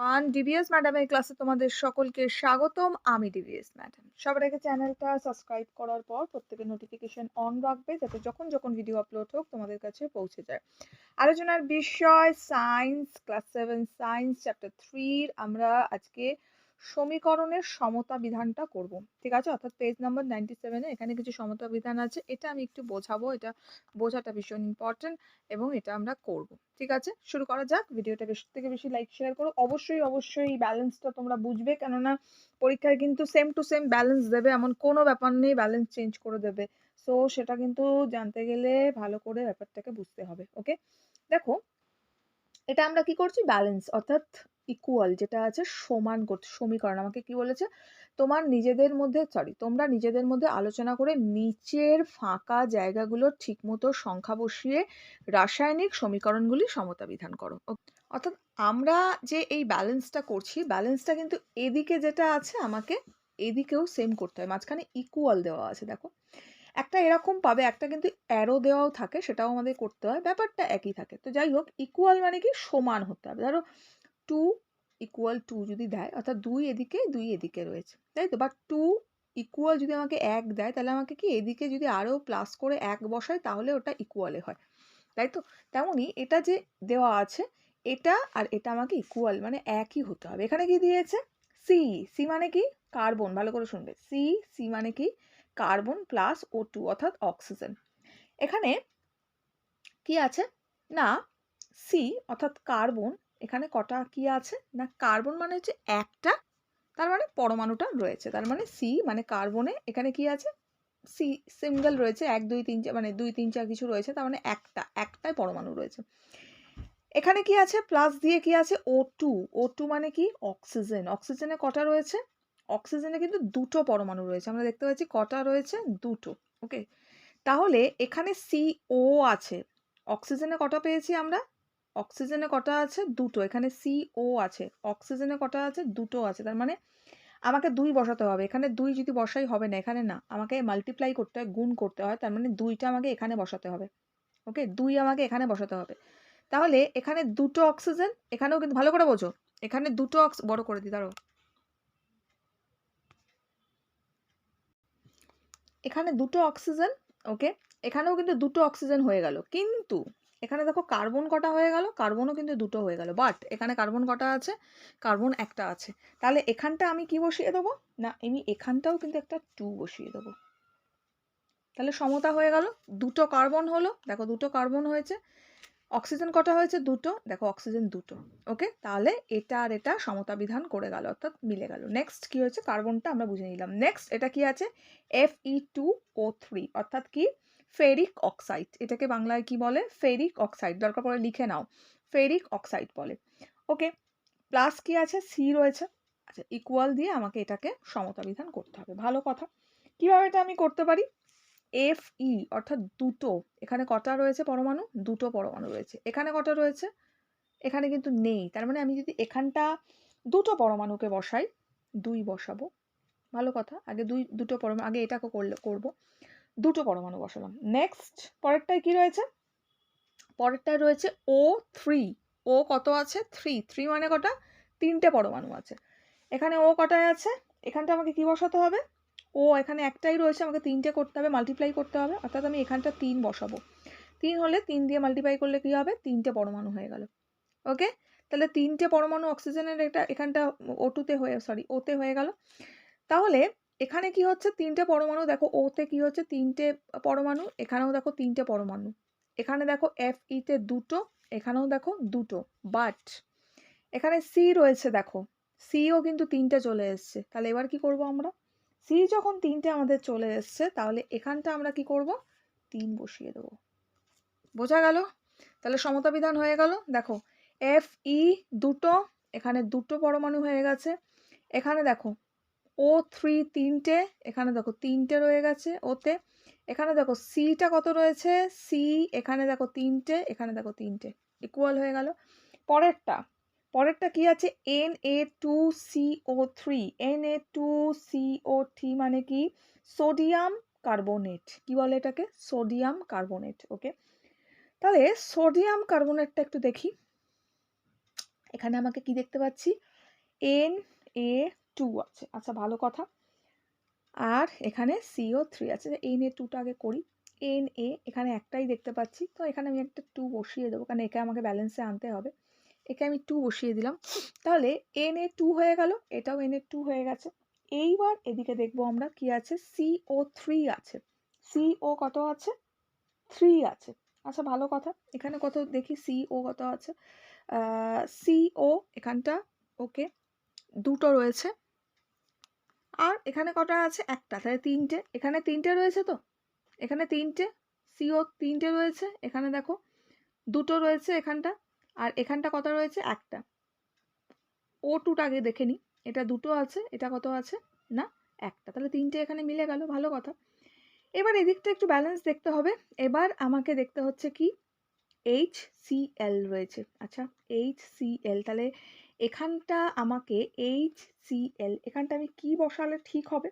One DVS ম্যাডামের ক্লাসে তোমাদের সকলকে স্বাগতম। আমি ডিভিএস ম্যাডাম। সবার আগে চ্যানেলটা সাবস্ক্রাইব করার পর প্রত্যেকের নোটিফিকেশন অন রাখবে যাতে যখন যখন ভিডিও আপলোড হোক তোমাদের কাছে পৌঁছে যায়। আলোচনার বিষয় science class seven science chapter থ্রির আমরা আজকে সমীকরণের সমতা বিধানটা করব। ঠিক আছে? অর্থাৎ পেজ নাম্বার নাইনটি সেভেনে এখানে কিছু সমতা বিধান আছে। এটা আমি একটু বোঝাবো। এটা বোঝাটা ভীষণ ইম্পর্টেন্ট এবং এটা আমরা করব। ঠিক আছে? শুরু করা যাক। ভিডিওটা বেশি থেকে বেশি লাইক শেয়ার করো। অবশ্যই অবশ্যই এই ব্যালেন্সটা তোমরা বুঝবে। কেননা পরীক্ষায় কিন্তু সেম টু সেম ব্যালেন্স দেবে। এমন কোনো ব্যাপার নেই। ব্যালেন্স চেঞ্জ করে দেবে। সো সেটা কিন্তু জানতে গেলে ভালো করে ব্যাপারটাকে বুঝতে হবে। ওকে দেখো, এটা আমরা কি করছি? ব্যালেন্স অর্থাৎ ইকুয়াল যেটা আছে সমান করতে, সমীকরণ। আমাকে কি বলেছে? তোমার নিজেদের মধ্যে সরি তোমরা নিজেদের মধ্যে আলোচনা করে নিচের ফাঁকা জায়গাগুলো ঠিকমতো সংখ্যা বসিয়ে রাসায়নিক সমীকরণগুলি সমতা বিধান করো অর্থাৎ আমরা যে এই ব্যালেন্সটা করছি ব্যালেন্সটা কিন্তু এদিকে যেটা আছে আমাকে এদিকেও সেম করতে হয়। মাঝখানে ইকুয়াল দেওয়া আছে, দেখো। একটা এরকম পাবে, একটা কিন্তু অ্যারো দেওয়াও থাকে, সেটাও আমাদের করতে হয়। ব্যাপারটা একই থাকে। তো যাই হোক ইকুয়াল মানে কি? সমান হতে হবে। ধরো টু ইকুয়াল টু যদি দেয়, অর্থাৎ দুই এদিকে দুই এদিকে রয়েছে, তাই তো? বা টু ইকুয়াল যদি আমাকে এক দেয়, তাহলে আমাকে কি এদিকে যদি আরও প্লাস করে এক বসায়, তাহলে ওটা ইকুয়ালে হয়, তাই তো? তেমনই এটা যে দেওয়া আছে, এটা আর এটা আমাকে ইকুয়াল মানে একই হতে হবে। এখানে কি দিয়েছে? সি সি মানে কি? কার্বন ভালো করে শুনবে। সি সি মানে কি? কার্বন প্লাস ও টু অর্থাৎ অক্সিজেন এখানে কি আছে? না সি অর্থাৎ কার্বন এখানে কটা কি আছে? না, কার্বন মানে হচ্ছে একটা, তার মানে পরমাণুটা রয়েছে। তার মানে সি মানে কার্বনে এখানে কি আছে? সি সিঙ্গেল রয়েছে, এক, দুই, তিন মানে দুই, তিন, চার কিছু রয়েছে, তার মানে একটা, একটাই পরমাণু রয়েছে। এখানে কি আছে? প্লাস দিয়ে কি আছে? ও টু ও টু মানে কি? অক্সিজেন অক্সিজেনে কটা রয়েছে? অক্সিজেনে কিন্তু দুটো পরমাণু রয়েছে, আমরা দেখতে পাচ্ছি কটা রয়েছে? দুটো ওকে তাহলে এখানে সি ও আছে অক্সিজেনে কটা পেয়েছি আমরা? অক্সিজেনে কটা আছে? দুটো। এখানে সি ও আছে। অক্সিজেনে কটা আছে? দুটো আছে। তার মানে আমাকে দুই বসাতে হবে। এখানে দুই যদি বসাই হবে না, এখানে না। আমাকে মাল্টিপ্লাই করতে হয়, গুণ করতে হয়। তার মানে দুইটা আমাকে এখানে বসাতে হবে। ওকে দুই আমাকে এখানে বসাতে হবে। তাহলে এখানে দুটো অক্সিজেন, এখানেও কিন্তু ভালো করে বোঝো। এখানে দুটো অক্স, বড় করে দিই দাঁড়ো এখানে দুটো অক্সিজেন ওকে এখানেও কিন্তু দুটো অক্সিজেন হয়ে গেল। কিন্তু এখানে দেখো কার্বন কটা হয়ে গেল? কার্বনও কিন্তু দুটো হয়ে গেল। বাট এখানে কার্বন কটা আছে? কার্বন একটা আছে। তাহলে এখানটা আমি কি বসিয়ে দেবো? না, আমি এখানটাও কিন্তু একটা টু বসিয়ে দেবো। তাহলে সমতা হয়ে গেল। দুটো কার্বন হলো। দেখো দুটো কার্বন হয়েছে। অক্সিজেন কটা হয়েছে? দুটো। দেখো অক্সিজেন দুটো। ওকে তাহলে এটা আর এটা সমতা বিধান করে গেল, অর্থাৎ মিলে গেল। নেক্সট কি হয়েছে? কার্বনটা আমরা বুঝে নিলাম। নেক্সট এটা কি আছে? F E two O three অর্থাৎ কি? ফেরিক অক্সাইড, এটাকে বাংলায় কি বলে? ফেরিক অক্সাইড, দরকার পড়ে লিখে নাও। ফেরিক অক্সাইড বলে। ওকে, প্লাস কি আছে? সি রয়েছে। আচ্ছা ইকুয়াল দিয়ে আমাকে এটাকে সমতা বিধান করতে হবে। ভালো কথা। কীভাবে এটা আমি করতে পারি? এফ ই অর্থাৎ দুটো। এখানে কটা রয়েছে পরমাণু? দুটো পরমাণু রয়েছে। এখানে কটা রয়েছে? এখানে কিন্তু নেই। তার মানে আমি যদি এখানটা দুটো পরমাণুকে বসাই, দুই বসাবো। ভালো কথা। আগে দুই, দুটো পরমাণু, আগে এটাকে করলে, করব। দুটো পরমাণু বসালাম। নেক্সট পরেরটায় কি রয়েছে? পরেরটায় রয়েছে ও থ্রি ও কত আছে? থ্রি থ্রি মানে কটা? তিনটে পরমাণু আছে। এখানে ও কটায় আছে? এখানটা আমাকে কি বসাতে হবে? ও এখানে একটাই রয়েছে, আমাকে তিনটে করতে হবে মাল্টিপ্লাই করতে হবে। অর্থাৎ আমি এখানটা তিন বসাবো। তিন হলে তিন দিয়ে মাল্টিপ্লাই করলে কি হবে? তিনটে পরমাণু হয়ে গেল। ওকে তাহলে তিনটে পরমাণু অক্সিজেনের একটা এখানটা ও টুতে হয়ে সরি ওতে হয়ে গেল। তাহলে এখানে কি হচ্ছে? তিনটে পরমাণু, দেখো ওতে কি হচ্ছে? তিনটে পরমাণু, এখানেও দেখো তিনটে পরমাণু। এখানে দেখো এফ ইতে দুটো, এখানেও দেখো দুটো। বাট এখানে সি রয়েছে, দেখো। সিও কিন্তু তিনটে চলে এসছে। তাহলে এবার কি করব আমরা? সি যখন তিনটে আমাদের চলে এসছে, তাহলে এখানটা আমরা কি করব? তিন বসিয়ে দেবো। বোঝা গেল? তাহলে সমতা বিধান হয়ে গেল। দেখো এফ ই দুটো, এখানে দুটো পরমাণু হয়ে গেছে। এখানে দেখো ও থ্রি তিনটে, এখানে দেখো তিনটে রয়ে গেছে ওতে, এখানে দেখো সিটা কত রয়েছে? সি, এখানে দেখো তিনটে, এখানে দেখো তিনটে ইকুয়াল হয়ে গেল। পরেরটা পরেরটা কি আছে? N A two C O three N A two C O three মানে কি? সোডিয়াম কার্বোনেট, কি বলে এটাকে? Sodium carbonate, okay? তাহলে সোডিয়াম কার্বোনেটটা একটু দেখি। এখানে আমাকে কি দেখতে পাচ্ছি? এন এ টু আছে। আচ্ছা ভালো কথা। আর এখানে সিও থ্রি আছে। এন এ টুটা আগে করি। এন এ এখানে একটাই দেখতে পাচ্ছি। তো এখানে আমি একটা টু বসিয়ে দেবো। কারণ একে আমাকে ব্যালেন্সে আনতে হবে। একে আমি টু বসিয়ে দিলাম। তাহলে এন এ টু হয়ে গেল। এটাও এন এ টু হয়ে গেছে। এইবার এদিকে দেখব আমরা কি আছে? সিও থ্রি আছে। সিও কত আছে? থ্রি আছে। আচ্ছা ভালো কথা। এখানে কত দেখি? সিও কত আছে? সিও এখানটা ওকে দুটো রয়েছে। আর এখানে কটা আছে? একটা। তাহলে তিনটে। এখানে তিনটে রয়েছে তো? এখানে তিনটে। সিও তিনটে রয়েছে। এখানে দেখো দুটো রয়েছে এখানটা। আর এখানটা কত রয়েছে? একটা। ও টুটা আগে দেখে নিই এটা দুটো আছে, এটা কত আছে? না, একটা। তাহলে তিনটে এখানে মিলে গেল। ভালো কথা। এবার এদিকটা একটু ব্যালেন্স দেখতে হবে। এবার আমাকে দেখতে হচ্ছে কি? এইচ রয়েছে। আচ্ছা এইচ তাহলে এখানটা আমাকে এইচ এখানটা আমি কি বসালে ঠিক হবে?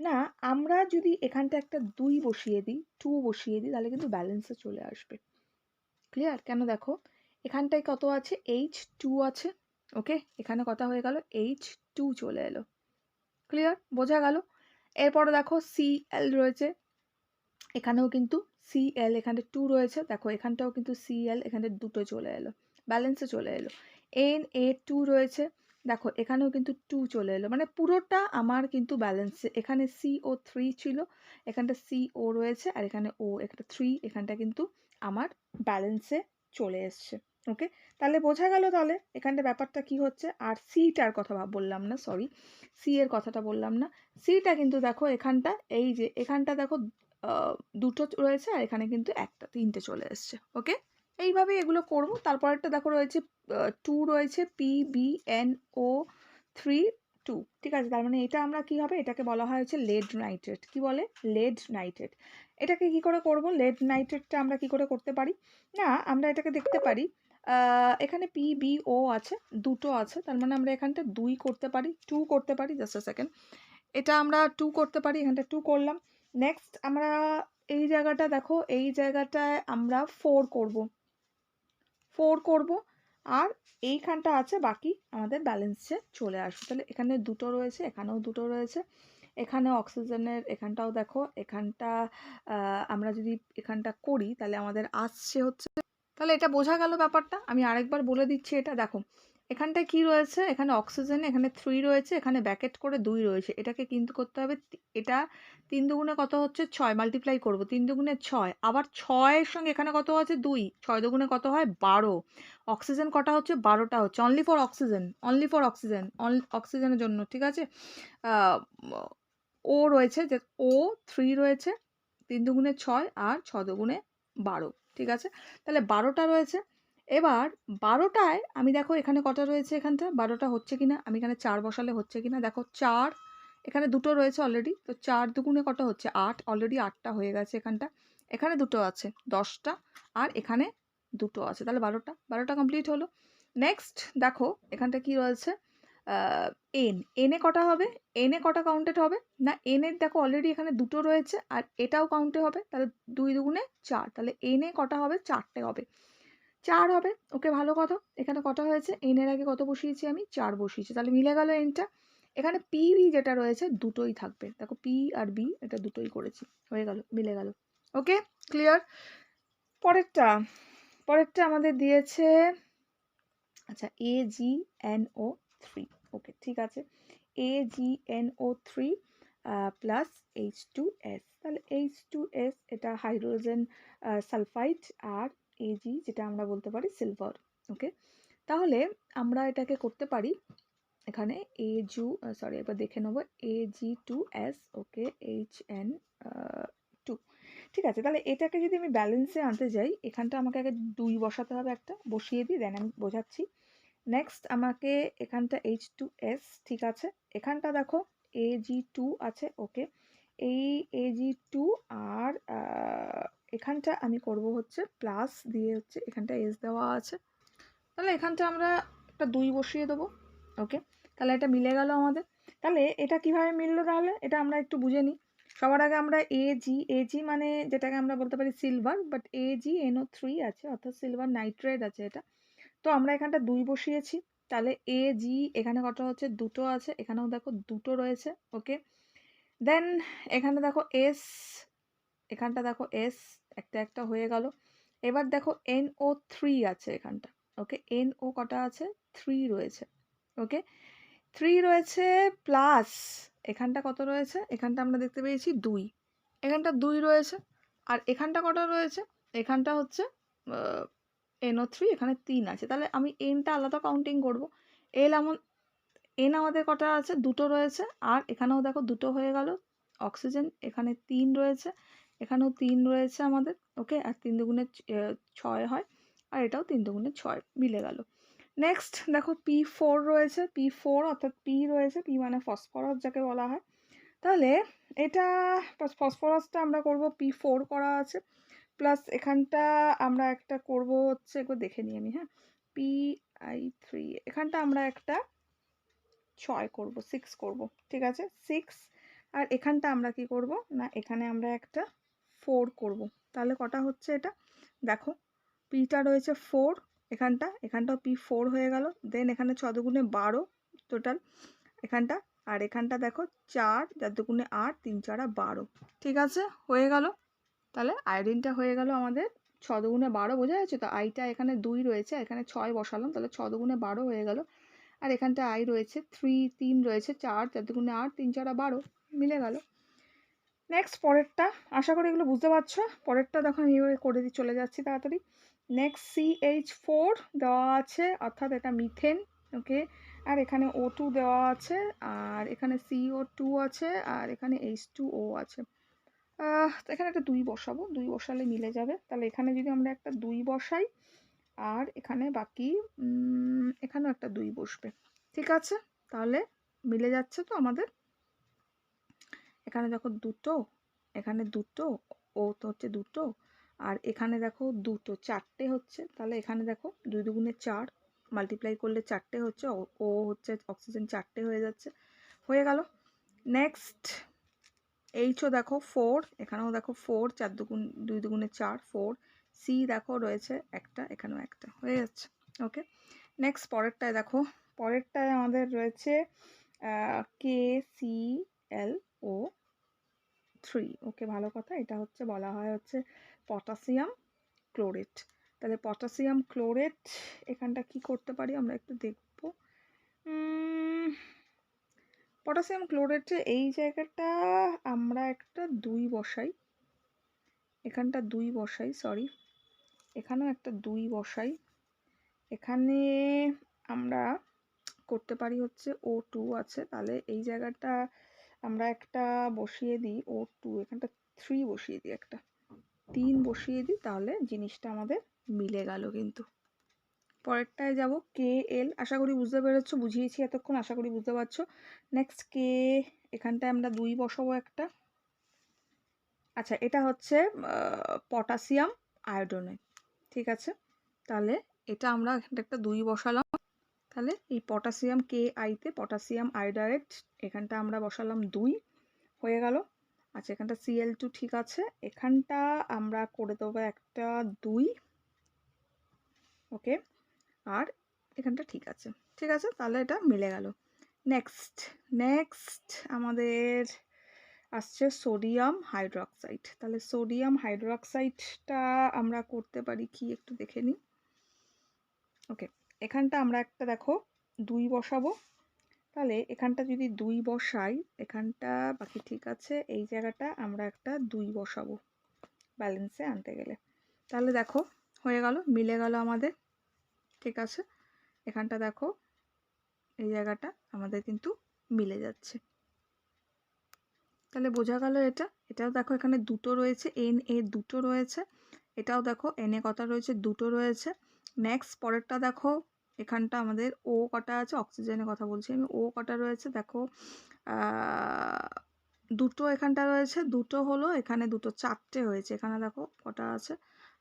না, আমরা যদি এখানটা একটা দুই বসিয়ে দিই টু বসিয়ে দিই, তাহলে কিন্তু ব্যালেন্সে চলে আসবে। ক্লিয়ার কেন দেখো? এখানটায় কত আছে? এইচ টু আছে। ওকে এখানে কথা হয়ে গেল এইচ টু চলে এলো। ক্লিয়ার বোঝা গেল? এরপরে দেখো সি এল রয়েছে। এখানেও কিন্তু সি এল এখানে টু রয়েছে। দেখো, এখানটাও কিন্তু সি এল এখানে দুটো চলে এলো। ব্যালেন্সে চলে এলো। এন এ টু রয়েছে। দেখো, এখানেও কিন্তু টু চলে এলো। মানে পুরোটা আমার কিন্তু ব্যালেন্সে এখানে সি ও থ্রি ছিল, এখানটা সি ও রয়েছে, আর এখানে ও এখানে থ্রি এখানটা কিন্তু আমার ব্যালেন্সে চলে এসছে। ওকে তাহলে বোঝা গেল তাহলে এখানটা ব্যাপারটা কি হচ্ছে? আর সিটার কথা বললাম না সরি সি এর কথাটা বললাম না। সিটা কিন্তু দেখো, এখানটা, এই যে, এখানটা দেখো দুটো রয়েছে আর এখানে কিন্তু একটা, তিনটে চলে এসছে ওকে এইভাবে এগুলো করব। তারপরেরটা দেখো রয়েছে টু রয়েছে P B N O three two ঠিক আছে? তার মানে এটা আমরা কি হবে? এটাকে বলা হয় হচ্ছে লেড নাইট্রেট কি বলে? লেড নাইট্রেট এটাকে কি করে করব? লেড নাইট্রেটটা আমরা কি করে করতে পারি? না, আমরা এটাকে দেখতে পারি এখানে পি বি ও আছে, দুটো আছে, তার মানে আমরা এখানটা দুই করতে পারি টু করতে পারি জাস্ট সেকেন্ড এটা আমরা টু করতে পারি, এখানটা টু করলাম। নেক্সট আমরা এই জায়গাটা দেখো, এই জায়গাটায় আমরা ফোর করব। ফোর করব, আর এইখানটা আছে, বাকি আমাদের ব্যালেন্সে চলে আসবে। তাহলে এখানে দুটো রয়েছে, এখানেও দুটো রয়েছে, এখানে অক্সিজেনের এখানটাও দেখো, এখানটা আমরা যদি এখানটা করি, তাহলে আমাদের আসছে হচ্ছে, তাহলে এটা বোঝা গেল ব্যাপারটা। আমি আরেকবার বলে দিচ্ছি এটা, দেখো এখানটায় কি রয়েছে? এখানে অক্সিজেন এখানে থ্রি রয়েছে, এখানে ব্যাকেট করে দুই রয়েছে। এটাকে কিন্তু করতে হবে এটা তিন দুগুণে কত হচ্ছে? ছয়। মাল্টিপ্লাই করব। তিন দুগুণে ছয়। আবার ছয়ের সঙ্গে এখানে কত আছে? দুই। ছয় দুগুণে কত হয়? বারো। অক্সিজেন কটা হচ্ছে? বারোটা হচ্ছে। Only for oxygen only for oxygen অক্সিজেনের জন্য, ঠিক আছে? ও রয়েছে যে, ও থ্রি রয়েছে। তিন দুগুণে ছয় আর ছ দুগুণে বারো, ঠিক আছে? তাহলে বারোটা রয়েছে। এবার বারোটায় আমি দেখো এখানে কটা রয়েছে এখানটা? বারোটা হচ্ছে কি না আমি এখানে চার বসালে হচ্ছে কি না দেখো চার, এখানে দুটো রয়েছে অলরেডি তো চার দুগুণে কটা হচ্ছে? আট অলরেডি আটটা হয়ে গেছে এখানটা। এখানে দুটো আছে, দশটা, আর এখানে দুটো আছে। তাহলে বারোটা বারোটা কমপ্লিট হলো। নেক্সট দেখো এখানটা কি রয়েছে? এন এনে কটা হবে? এনে কটা কাউন্টেড হবে? না এনের দেখো অলরেডি এখানে দুটো রয়েছে, আর এটাও কাউন্টে হবে, তাহলে দুই দুগুণে চার, তাহলে এনে কটা হবে? চারটে হবে। চার হবে। ওকে, ভালো কথা। এখানে কটা হয়েছে? এনের আগে কত বসিয়েছি আমি? চার বসিয়েছি। তাহলে মিলে গেল এনটা এখানে পি বি যেটা রয়েছে দুটোই থাকবে। দেখো পি আর বি এটা দুটোই করেছি। হয়ে গেল, মিলে গেল। ওকে ক্লিয়ার পরেরটা পরেরটা আমাদের দিয়েছে আচ্ছা এ G N O three okay, ঠিক আছে। A G N O three plus H two S তাহলে এইচ টু এস এটা হাইড্রোজেন সালফাইড আর এজি যেটা আমরা বলতে পারি সিলভার ওকে তাহলে আমরা এটাকে করতে পারি এখানে এ জু সরি এবার দেখে নেব A G two S okay H N two ঠিক আছে? তাহলে এটাকে যদি আমি ব্যালেন্সে আনতে যাই, এখানটা আমাকে আগে দুই বসাতে হবে একটা, বসিয়ে দিই দেন আমি বোঝাচ্ছি। নেক্সট আমাকে এখানটা এইচ টু এস ঠিক আছে? এখানটা দেখো এ জি টু আছে ওকে এই এ জি টু আর এখানটা আমি করব হচ্ছে প্লাস দিয়ে হচ্ছে এখানটা এস দেওয়া আছে। তাহলে এখানটা আমরা একটা দুই বসিয়ে দেবো ওকে তাহলে এটা মিলে গেল আমাদের। তাহলে এটা কীভাবে মিললো তাহলে? এটা আমরা একটু বুঝে নিই। সবার আগে আমরা এ জি এ জি মানে যেটাকে আমরা বলতে পারি silver but A G N O three আছে, অর্থাৎ সিলভার নাইট্রেট আছে এটা। তো আমরা এখানটা দুই বসিয়েছি। তাহলে এ জি এখানে কটা হচ্ছে? দুটো আছে। এখানেও দেখো দুটো রয়েছে ওকে দেন এখানে দেখো এস এখানটা দেখো এস একটা একটা হয়ে গেল। এবার দেখো এন ও থ্রি আছে এখানটা ওকে এন ও কটা আছে? থ্রি রয়েছে ওকে থ্রি রয়েছে প্লাস এখানটা কত রয়েছে? এখানটা আমরা দেখতে পেয়েছি দুই। এখানটা দুই রয়েছে, আর এখানটা কটা রয়েছে? এখানটা হচ্ছে এনও থ্রি এখানে তিন আছে। তাহলে আমি এনটা আলাদা কাউন্টিং করব। এল এমন এন আমাদের কটা আছে? দুটো রয়েছে, আর এখানেও দেখো দুটো হয়ে গেল অক্সিজেন এখানে তিন রয়েছে। এখানেও তিন রয়েছে আমাদের ওকে আর তিন দুগুণে ছয় হয়, আর এটাও তিন দুগুণে ছয় মিলে গেল। নেক্সট দেখো পি ফোর রয়েছে পি ফোর অর্থাৎ পি রয়েছে পি মানে ফসফরাস যাকে বলা হয়। তাহলে এটা ফসফরাসটা আমরা করব পি ফোর করা আছে প্লাস এখানটা আমরা একটা করব হচ্ছে, একবার দেখে নিই আমি হ্যাঁ? পি আই থ্রি এখানটা আমরা একটা ছয় করব সিক্স করব, ঠিক আছে? সিক্স আর এখানটা আমরা কি করব? না, এখানে আমরা একটা ফোর করব। তাহলে কটা হচ্ছে এটা? দেখো পিটা রয়েছে ফোর এখানটা, এখানটাও পি ফোর হয়ে গেল। দেন এখানে ছ দুগুণে বারো টোটাল এখানটা, আর এখানটা দেখো চার যার দুগুণে আট, তিন চারা বারো। ঠিক আছে? হয়ে গেল। তাহলে আয়োডিনটা হয়ে গেল আমাদের ছ দুগুণে বারো, বোঝা যাচ্ছে তো? আইটা এখানে দুই রয়েছে, এখানে ছয় বসালাম, তাহলে ছ দুগুণে বারো হয়ে গেল। আর এখানটা আই রয়েছে থ্রি তিন রয়েছে চার চার দুগুণে আট, তিন চারা বারো, মিলে গেল। নেক্সট পরেরটা। আশা করি এগুলো বুঝতে পারছ। পরেরটা দেখো আমি করে দিয়ে চলে যাচ্ছি তাড়াতাড়ি। নেক্সট সি এইচ ফোর দেওয়া আছে, অর্থাৎ এটা মিথেন ওকে আর এখানে ও টু দেওয়া আছে, আর এখানে সিও টু আছে, আর এখানে এইচ টু ও আছে। এখানে একটা দুই বসাবো, দুই বসালে মিলে যাবে। তাহলে এখানে যদি আমরা একটা দুই বসাই, আর এখানে বাকি এখানেও একটা দুই বসবে। ঠিক আছে? তাহলে মিলে যাচ্ছে তো আমাদের? এখানে দেখো দুটো, এখানে দুটো, ও তো হচ্ছে দুটো, আর এখানে দেখো দুটো, চারটে হচ্ছে। তাহলে এখানে দেখো দুই দুগুণে চার মাল্টিপ্লাই করলে চারটে হচ্ছে, ও হচ্ছে অক্সিজেন চারটে হয়ে যাচ্ছে। হয়ে গেল। নেক্সট এইচও দেখো ফোর এখানেও দেখো ফোর চার দুগুণ, দুই দুগুণে চার ফোর সি দেখো রয়েছে একটা, এখানেও একটা, হয়ে যাচ্ছে। ওকে নেক্সট পরেরটায় দেখো, পরেরটায় আমাদের রয়েছে কে সি এল ও থ্রি ওকে ভালো কথা। এটা হচ্ছে বলা হয় হচ্ছে পটাশিয়াম ক্লোরেট তাহলে পটাশিয়াম ক্লোরেট এখানটা কি করতে পারি আমরা একটু দেখব। পটাশিয়াম ক্লোরেটে এই জায়গাটা আমরা একটা দুই বসাই। এখানটা দুই বসাই সরি এখানেও একটা দুই বসাই। এখানে আমরা করতে পারি হচ্ছে ও টু আছে। তাহলে এই জায়গাটা আমরা একটা বসিয়ে দিই, ও টু, এখানটা থ্রি বসিয়ে দিই একটা। তিন বসিয়ে দিই, তাহলে জিনিসটা আমাদের মিলে গেল কিন্তু। পরেরটায় যাব, কে এল, আশা করি বুঝতে পেরেছ, বুঝিয়েছি এতক্ষণ, আশা করি বুঝতে পারছ। নেক্সট কে, এখানটায় আমরা দুই বসাবো একটা। আচ্ছা এটা হচ্ছে পটাশিয়াম আয়োডোনেট ঠিক আছে? তাহলে এটা আমরা এখানটা একটা দুই বসালাম। তাহলে এই পটাশিয়াম কে আইতে পটাশিয়াম আয়োডাইড এখানটা আমরা বসালাম দুই, হয়ে গেল। আচ্ছা এখানটা সিএল টু ঠিক আছে। এখানটা আমরা করে দেবো একটা দুই, ওকে? আর এখানটা ঠিক আছে। ঠিক আছে? তাহলে এটা মিলে গেল। নেক্সট নেক্সট আমাদের আসছে সোডিয়াম হাইড্রোক্সাইড তাহলে সোডিয়াম হাইড্রোক্সাইডটা আমরা করতে পারি কি? একটু দেখে নিই। ওকে। এখানটা আমরা একটা দেখো, দুই বসাবো। তাহলে এখানটা যদি দুই বসাই, এখানটা বাকি ঠিক আছে, এই জায়গাটা আমরা একটা দুই বসাবো। ব্যালেন্সে আনতে গেলে। তাহলে দেখো, হয়ে গেল, মিলে গেল আমাদের। ঠিক আছে? এখানটা দেখো, এই জায়গাটা আমাদের কিন্তু মিলে যাচ্ছে। তাহলে বোঝা গেল এটা। এটাও দেখো, এখানে দুটো রয়েছে এন এ দুটো রয়েছে। এটাও দেখো এন এ কটা রয়েছে, দুটো রয়েছে। নেক্সট পরেরটা দেখো এখানটা আমাদের ও কটা আছে? অক্সিজেনের কথা বলছি আমি। ও কটা রয়েছে? দেখো দুটো এখানটা রয়েছে, দুটো হলো এখানে দুটো, চারটে হয়েছে। এখানে দেখো কটা আছে?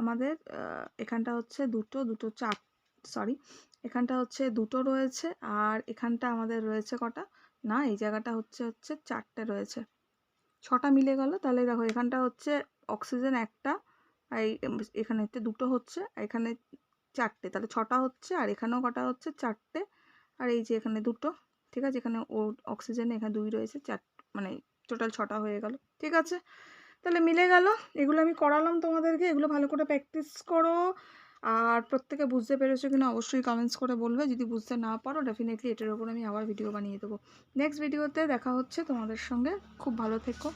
আমাদের এখানটা হচ্ছে দুটো দুটো চার সরি এখানটা হচ্ছে দুটো রয়েছে আর এখানটা আমাদের রয়েছে কটা? না, এই জায়গাটা হচ্ছে হচ্ছে চারটে রয়েছে। ছটা মিলে গেল, তাহলে দেখো এখানটা হচ্ছে অক্সিজেন একটা এই এখানে দুটো হচ্ছে এখানে চারটে। তাহলে ছটা হচ্ছে আর এখানেও কটা হচ্ছে? চারটে। আর এই যে এখানে দুটো, ঠিক আছে? এখানে ও অক্সিজেনে, এখানে দুই রয়েছে, চার মানে টোটাল ছটা হয়ে গেল, ঠিক আছে? তাহলে মিলে গেল, এগুলো আমি করালাম তোমাদেরকে, এগুলো ভালো করে প্র্যাকটিস করো। আর প্রত্যেকে বুঝতে পেরেছ কিনা অবশ্যই কমেন্টস করে বলবে, যদি বুঝতে না পারো ডেফিনেটলি এটার ওপর আমি আবার ভিডিও বানিয়ে দেবো। নেক্সট ভিডিওতে দেখা হচ্ছে তোমাদের সঙ্গে, খুব ভালো থেকো।